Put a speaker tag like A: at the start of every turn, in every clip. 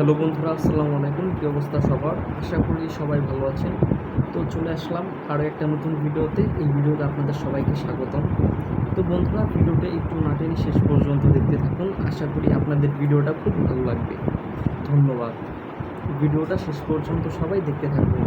A: Hello বন্ধুরা, আসসালামু আলাইকুম। কী অবস্থা সবার? আশা করি সবাই ভালো আছেন। তো চলে আসলাম আরও একটা নতুন ভিডিওতে। এই ভিডিওতে আপনাদের সবাইকে স্বাগতম। তো বন্ধুরা, ভিডিওটা একটু না টেনে শেষ পর্যন্ত দেখতে থাকুন। আশা করি আপনাদের ভিডিওটা খুব ভালো লাগবে। ধন্যবাদ। ভিডিওটা শেষ পর্যন্ত সবাই দেখতে থাকবেন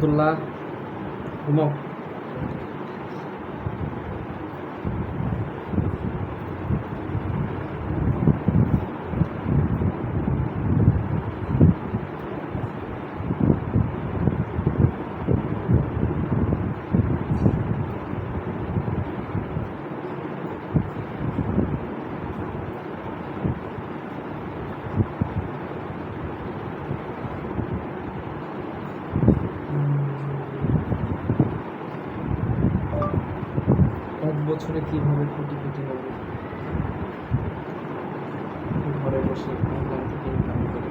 A: আবদুল্লাহ ঘুমাও এক বছরে কীভাবে কোটি হবে ঘরে বসে অনলাইন থেকে ইনকাম করে?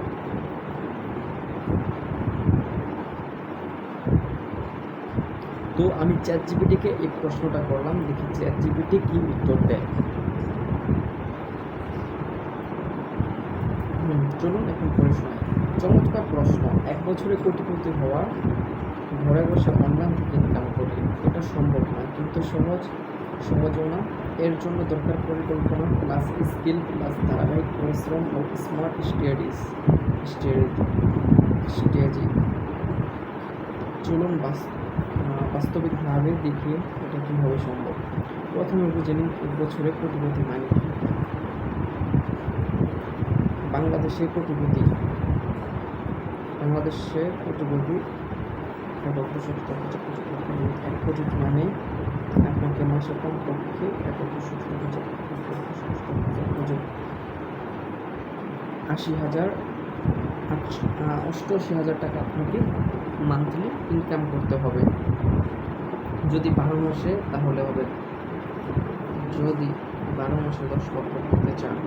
A: তো আমি চ্যাট জিপিটিকে এই প্রশ্নটা করলাম, দেখি চ্যাট জিপিটি কি উত্তর দেয়। চলুন এখন পরে শোনাই চমৎকার প্রশ্ন, এক বছরে কোটিপতি হওয়া, ঘরে বসে অনলাইন থেকে ইনকাম করে, এটা সম্ভব নয় কিন্তু সহজ। সহজও না এর জন্য দরকার পরিকল্পনা প্লাস স্কিল প্লাস ধারাবাহিক পরিশ্রম ও স্মার্ট স্টাডিজ স্টেজি চলুন বাস্তবিকভাবে দেখি এটা কীভাবে সম্ভব। প্রথমে বুঝে নিন এক বছরে কোটিপতি মানে বাংলাদেশে কোটিপতি বাংলাদেশে কোটিপতি এক কোটি মানে আপনাকে মাসে কমপক্ষে সত্তর হাজার আশি হাজার অষ্টআশি হাজার টাকা আপনাকে মান্থলি ইনকাম করতে হবে। যদি বারো মাসে, তাহলে হবে যদি বারো মাসে দশ লক্ষ করতে চান।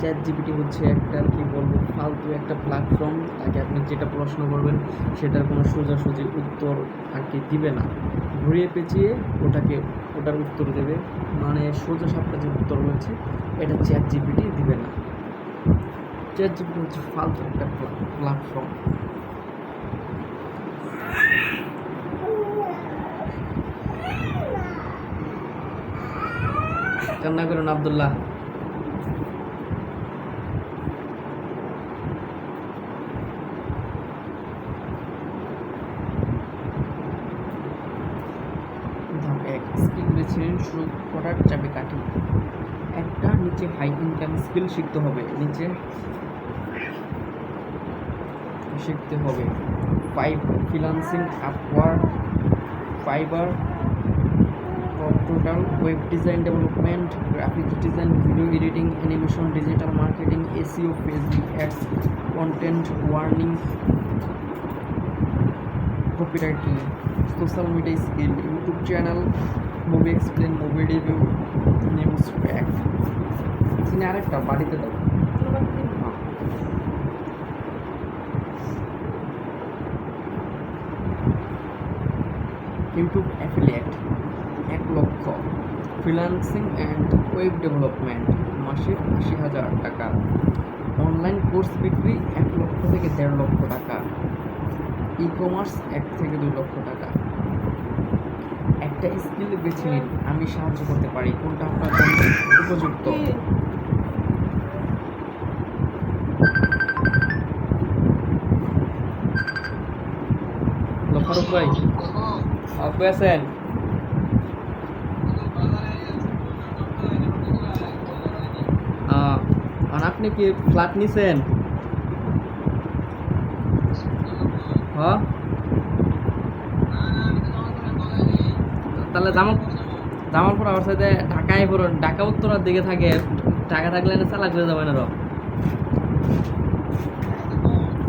A: চ্যাট জিপিটি হচ্ছে একটা, কি বলব, ফালতু একটা প্ল্যাটফর্ম তাকে আপনি যেটা প্রশ্ন করবেন, সেটার কোনো সোজাসুজি উত্তর আর কি দিবে না। ঘুরিয়ে পেঁচিয়ে ওটাকে, ওটার উত্তর দেবে। মানে সোজা সাপটা যে উত্তর রয়েছে এটা চ্যাট জিপিটি দিবে না। চ্যাট জিপিটি হচ্ছে ফালতু একটা প্ল্যাটফর্ম কান্না করুন আবদুল্লাহ ধাপ এক স্কিল বেছে নিন শুরু করার চাবিকাঠি। একটা নিচে হাই ইনকাম স্কিল শিখতে হবে, নিচে শিখতে হবে। Five freelancing Upwork Fiverr total web design development graphics design video editing animation digital marketing SEO Facebook ads content warning copywriting social media skill YouTube channel movie explain movie review news pack সিনে আরেকটা, বাড়িতে দাও। YouTube affiliate এক লক্ষ। Freelancing and web development মাসে আশি হাজার টাকা। অনলাইন কোর্স বিক্রি এক লক্ষ থেকে দেড় লক্ষ টাকা। ই কমার্স এক থেকে দুই লক্ষ টাকা। একটা স্কিল বেছে নিন। আমি সাহায্য করতে পারি। কোনটা আপনার জন্য উপযুক্ত? ফারুক ভাই আপনি আছেন? আপনি কি ফ্ল্যাট নিছেন হ্যাঁ তাহলে জামা জামার পর আমার সাথে ঢাকায় পুরো ঢাকা উত্তরার দিকে থাকে। ঢাকা থাকলে চালাক হয়ে যাবে না র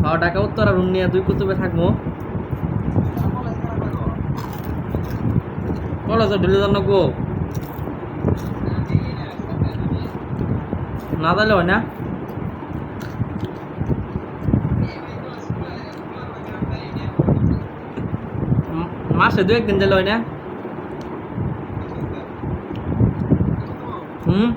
A: হ্যাঁ ঢাকা উত্তরা রুম নিয়ে দুই কুতুবে থাকব। কলেজে ঢুলে যান গো না তাহলে হয় না? মাসে দু একদিন দিলে হয় না? হুম?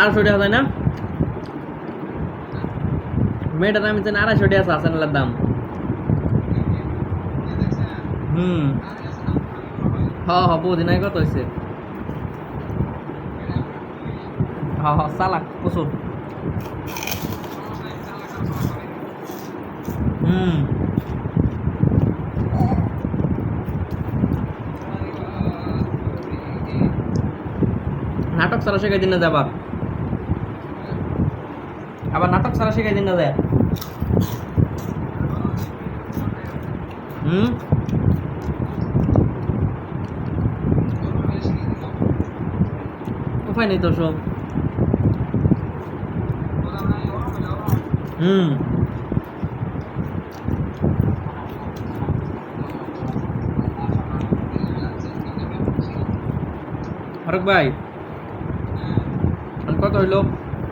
A: আড়াইশো টাকা হয় না? মেয়েটার দাম হচ্ছে আড়াইশো টাকা আছে, আসানালার দাম। হুম। হ হ বহুদিন আগে কত হয়েছে হ হ, চালাক প্রচুর নাটক সারা শেখাই দিন না যাবার আবার নাটক সারা শেখাই দিন না যায় হুম? উপায় নেই তো সব। হুম। ফারুক ভাই। কত হইল?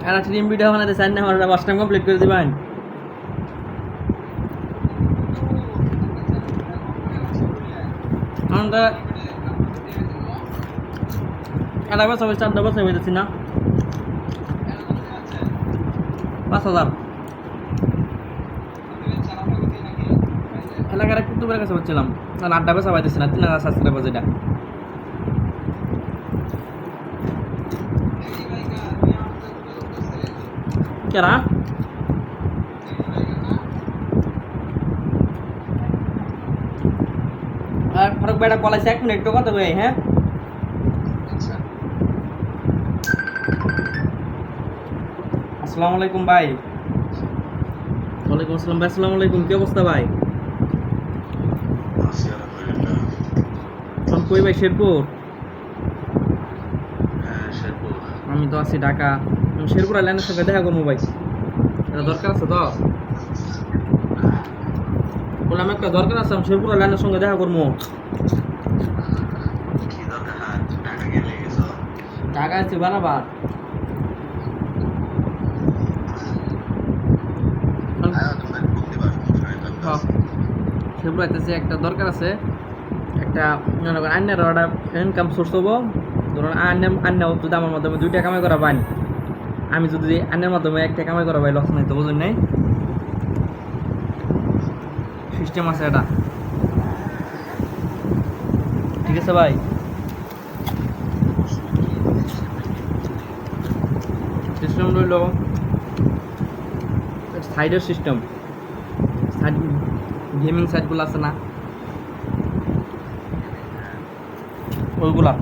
A: আর একটা টিম ভিডিও বানাতে চান না, আমার পাঁচ টাইম কমপ্লিট করে দিবেন। আমরা হয়েছে চারটা বছর হয়েছি না। পাঁচ হাজার। এলাকার একটু কাছে হচ্ছিলাম আর আড্ডা বেসা পাইতেছি না, তিন হাজার সাবস্ক্রাইবার যেটা। আর ফারুক ভাইটা কলাইছে এক মিনিট একটু কথা কই হ্যাঁ? আসসালামু আলাইকুম ভাই। ওয়ালাইকুম আসসালাম ভাই আসসালামু আলাইকুম কি অবস্থা ভাই?
B: আছি আলহামদুলিল্লাহ।
A: এখন কই ভাই শেরপুর?
B: হ্যাঁ শেরপুর।
A: আমি তো আছি ঢাকা। শেরপুর আইল্যান্ডের সঙ্গে দেখা করব ভাই। এটা দরকার আছে তো? বললাম একটা দরকার আছে আমি শেরপুর আইল্যান্ডের সঙ্গে দেখা করব।
B: কি টাকা গেলে গেছো?
A: ঢাকা আছে বানাবার হ্যাঁ আইতেছে একটা দরকার আছে। একটা মনে করেন আন্যার ওটা ইনকাম সোর্স হব। ধরুন আন্য আন্য যদি আমার মাধ্যমে দুইটা কামাই করা পাই আমি যদি আন্যের মাধ্যমে একটা কামাই করা পাই লস নাই তো বুঝুন নাই? সিস্টেম আছে এটা। ঠিক আছে ভাই। সিস্টেম রইল। সাইডের সিস্টেম সাইড গেমিং সাইটগুলো আছে না? ওইগুলা।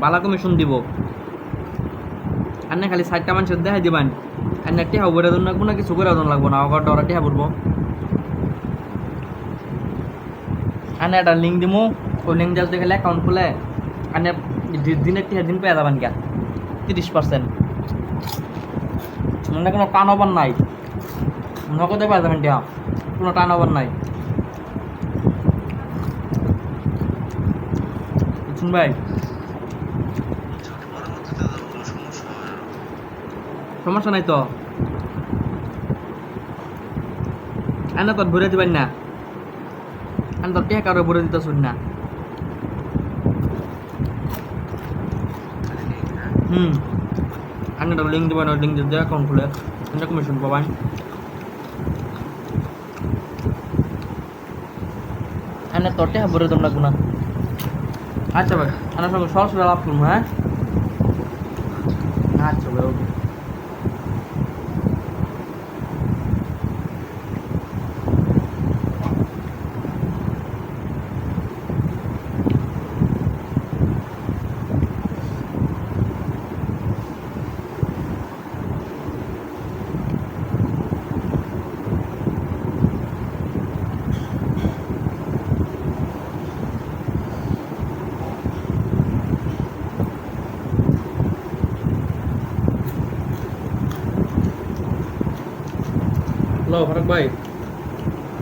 A: বালা কমিশন দিব। আর না খালি সাইডটা মানুষের দেখাই দিবেন আর না টেহা বইরা না কোনো কিছু করে দিন লাগবো না অগর ডরা টেহা পড়ব আর না একটা লিঙ্ক দিমু ওই লিঙ্ক দিয়ে খালি অ্যাকাউন্ট খুলে মানে দিনের টিয়া দিন পেয়ে যাবেন গা তিরিশ পার্সেন্ট মানে কোনো টান ওভার নাই নগদে পেয়ে যাবেন টিয়া কোনো টান ওভার নাই বুঝছেন
B: সমস্যা
A: নাই তো? এনে তোর ভরে দিবেন না। এনে তোর টিয়া কারও ভরে দিতে শুন না।
B: খালি লিঙ্ক হ্যাঁ
A: হুম। আমি একটা লিঙ্ক দেবেন, ওই লিঙ্ক দিয়ে অ্যাকাউন্ট খুলে। এটা কমিশন পাবেন। এনে তোর টিয়া ভরে দেব লাগবো না। আচ্ছা ভাই আমার সঙ্গে সরাসরি লাভ করব হ্যাঁ? আচ্ছা ভাই, ওকে। হ্যালো ফারুক ভাই।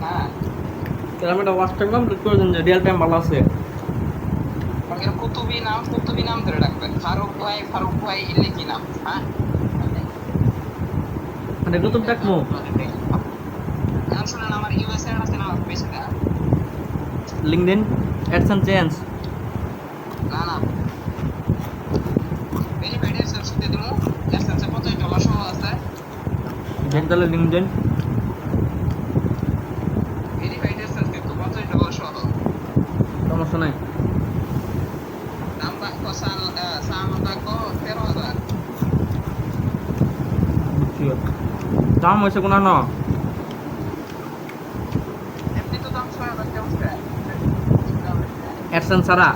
C: হ্যাঁ।
A: তাহলে আমি একটা ওয়াচ টাইম কমপ্লিট করে দিন রিয়েল টাইম ভালো আছে।
C: এর কুতুবি নাম কুতুবি নাম ধরে রাখবেন। ফারুক ভাই ফারুক ভাই এলে কি নাম? হ্যাঁ?
A: মানে কত দেখব
C: নাম শুনেন আমার ইউএসএ আছে না বেশি না?
A: লিঙ্ক দিন চেঞ্জ
C: না না। ভেরিফাইড এসেন্স দিয়ে দিমু এসেন্সে পঞ্চাশ ডলার সহ আছে।
A: দেন তাহলে লিঙ্ক দিন
C: ভেরিফাইড এসেন্স কিন্তু পঞ্চাশ ডলার সহ
A: সমস্যা নাই
C: দাম বাক্য সাল সাম বাক্য তেরো হাজার
A: বুঝছি দাম হয়েছে কোনো না এডসেন্স ছাড়া?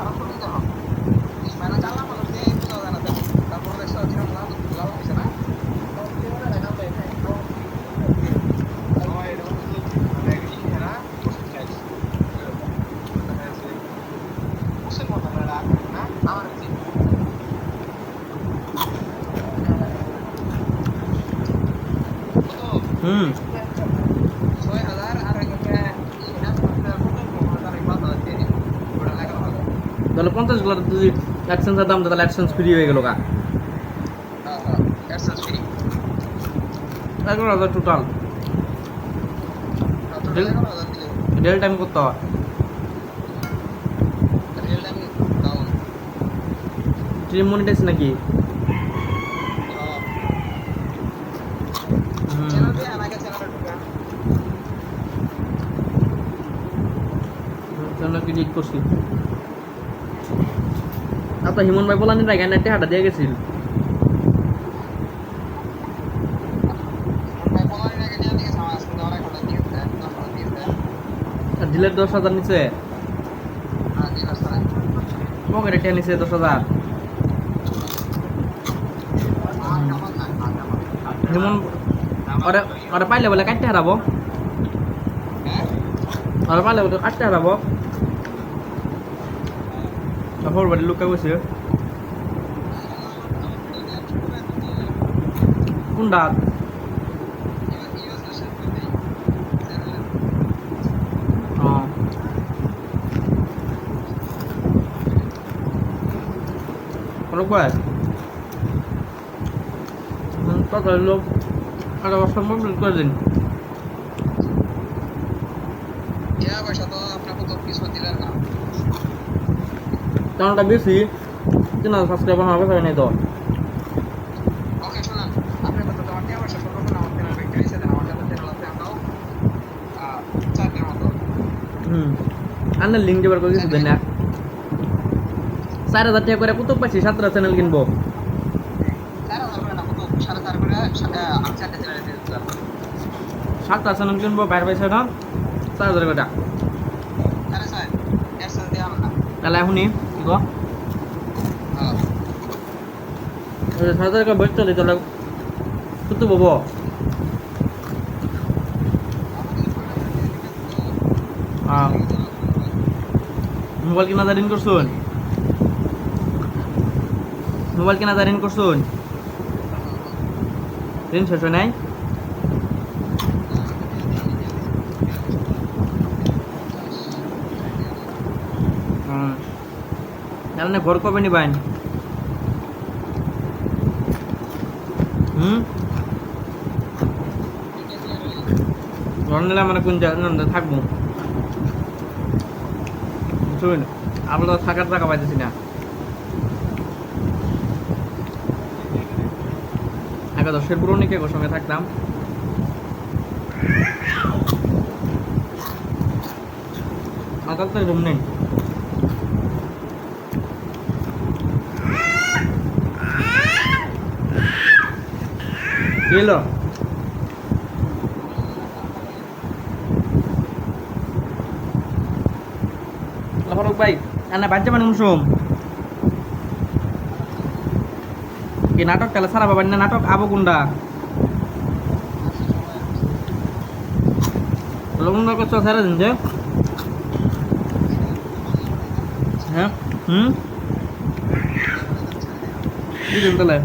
A: হুম তাহলে পঞ্চাশ ডলার যদি অ্যাডসেন্সের দাম তাহলে অ্যাডসেন্স ফ্রি হয়ে গেল কা এগারো হাজার টোটাল রিয়েল টাইম করতে হয়। ট্রিম মনিটাইজ নাকি হুম জন্য ক্লিক করছি? আচ্ছা হিমন ভাই বলানি না একটা হাঁটা দিয়ে গেছিল। আর দিলের দশ হাজার নিচে? পকেটে টেনে নিচে। দশ হাজার। হিমন ওরে ওরে পাইলে বলে কাটতে হারাবো। ওরে পাইলে বলে কাটতে হারাবো। সফর বাড়ি লুকা গেছে কোন ডাক ও ফারুক ভাই কত লোক একটা বছর কমপ্লিট করে দিন চ্যানেলটা বেশি তিন হাজার সাবস্ক্রাইবার আমার কাছে নেই তো।
C: ওকে শুনুন আপনি কত তোমার কে আমার সাথে কথা আমার চ্যানেল ব্যাংকে এসে দেন আমার চ্যানেল আছে আমরাও চারটের মতো।
A: হুম। লিঙ্ক দেবার করে কিছু দেন না। চার হাজার টাকা করে কত পাইছি সাতটা চ্যানেল কিনবো।
C: না
A: সাতটা চ্যানেল কিনবো বাইরে পয়সা না চার হাজার করে
C: আরে স্যার এক্সেল দিয়ে আমার না
A: তাহলে এখনই কি গো
C: হ্যাঁ
A: সাত হাজার করে বেচতে তাহলে কত পাবো মোবাইল কিনা দিন করছুন মোবাইল কেনা ঋণ করছুন? ঋণ শেষ হয় নাই? তাহলে ঘর কবে নিবেন হুম? ঘর নিলে মানে কোন জায়গায় থাকব। শুন আমরা থাকার টাকা পাইতেছি না। আগে দশের পুরো নিকে সঙ্গে থাকতাম? আকাল তো রুম নেই। হলো নাটক তাহলে সারা বাবার না নাটক আবো কোনটা লগ্ন করছ সারা দিন যে? হ্যাঁ? হুম? তাহলে।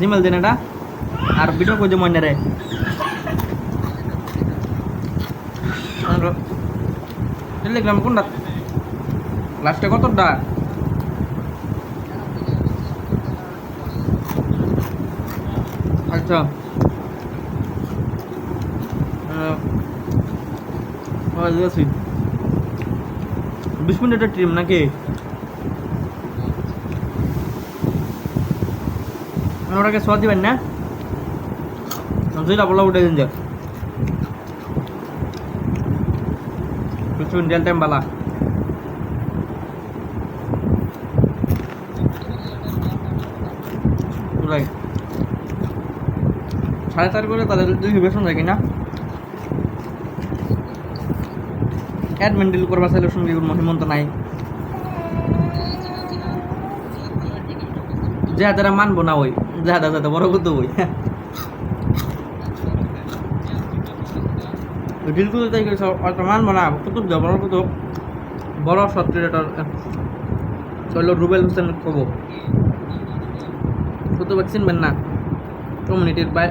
A: জিমেল দিন এটা। আর ভিডিও করে মনে রে টেলিগ্রাম কোনটা লাস্টে কতটা আচ্ছা, বিশ মিনিটের ট্রিম নাকি? ওটাকে সোয়া দিবেন না? বলা উঠে দিন যা। কিছু ইন্ডিয়ান টাইম বালা। সাড়ে চার করে তাদের দুই বেতন যায় কিনা অ্যাডমিন ডিল করবা চাইলে সঙ্গে নাই। যে মানবো না ওই। যা যা যাতে বড় করতে ওই ডিল করতে তাই গেছে অত মানবো না কুতুব যা বড় কুতুব বড় শর্ট ক্রিয়েটর হলো রুবেল হোসেন কব কুতুব চিনবেন না। কমিউনিটির বাই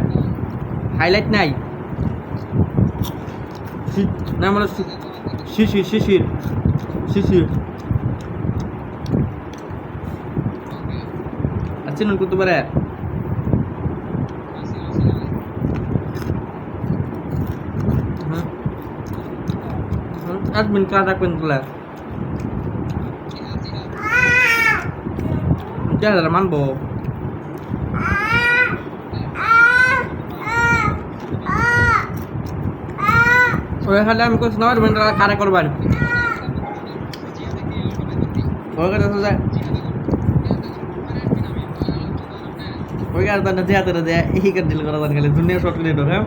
A: হাইলাইট নাই। নাম হলো শি- শিশির শিশির শিশির। আছেন করতে পারে admin ka রাখবেন তোলা যা যারা মানবো ওই খালি আমি কোচ নয় বেন কারে করবার ওই কাছে যায় ওই কাছে তার যে হাতে দেয় এই কার ডিল করা জান খালি দুনিয়া শর্ট ক্রিয়েটর হ্যাঁ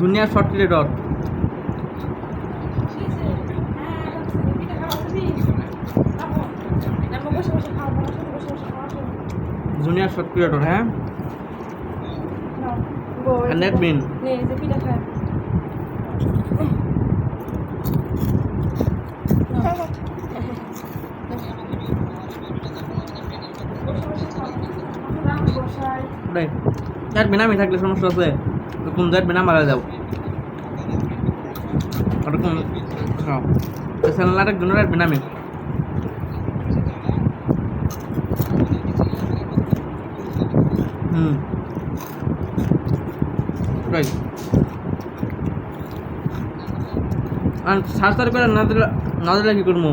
A: দুনিয়া short creator junior short creator হ্যাঁ? আর নেটবিন
D: নে যে পিঠা খায়।
A: ওটাই নেটবিন আমি থাকলে সমস্যা আছে কোন নেটবিন আমার যাও। ওরকম চ্যানেল আরেকজন নেটবিন আমি হুম রাইট আর সার্চ করে না দিলে না দিলে কি করব?